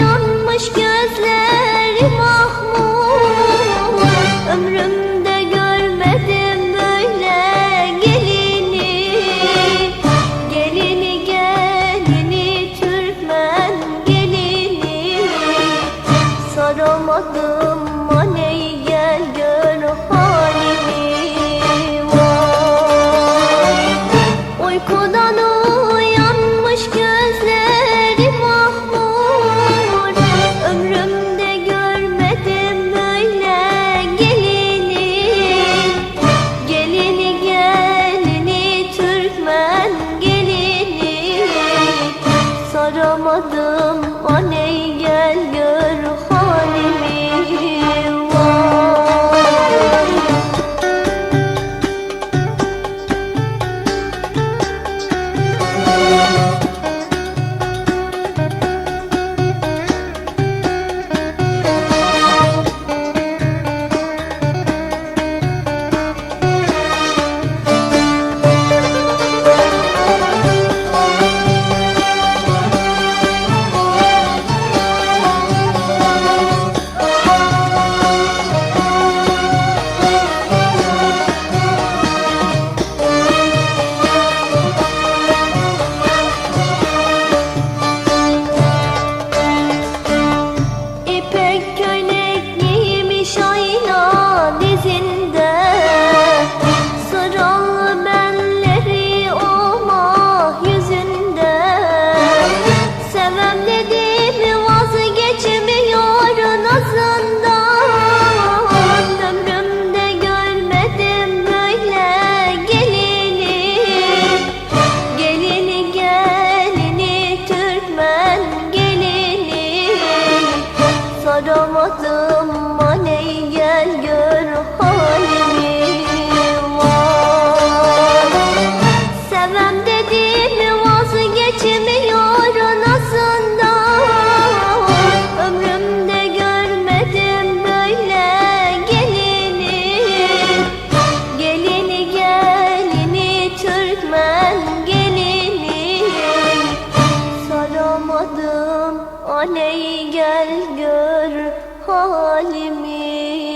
Yanmış gözlerim ah Ömrümde görmedim Varamadım aney gel gör halimi var. Sevem dediğimi vazgeçemiyor anasından Ömrümde görmedim böyle gelini. Gelini gelini Türkmen gelini. Saramadım Aley gel gör halimi.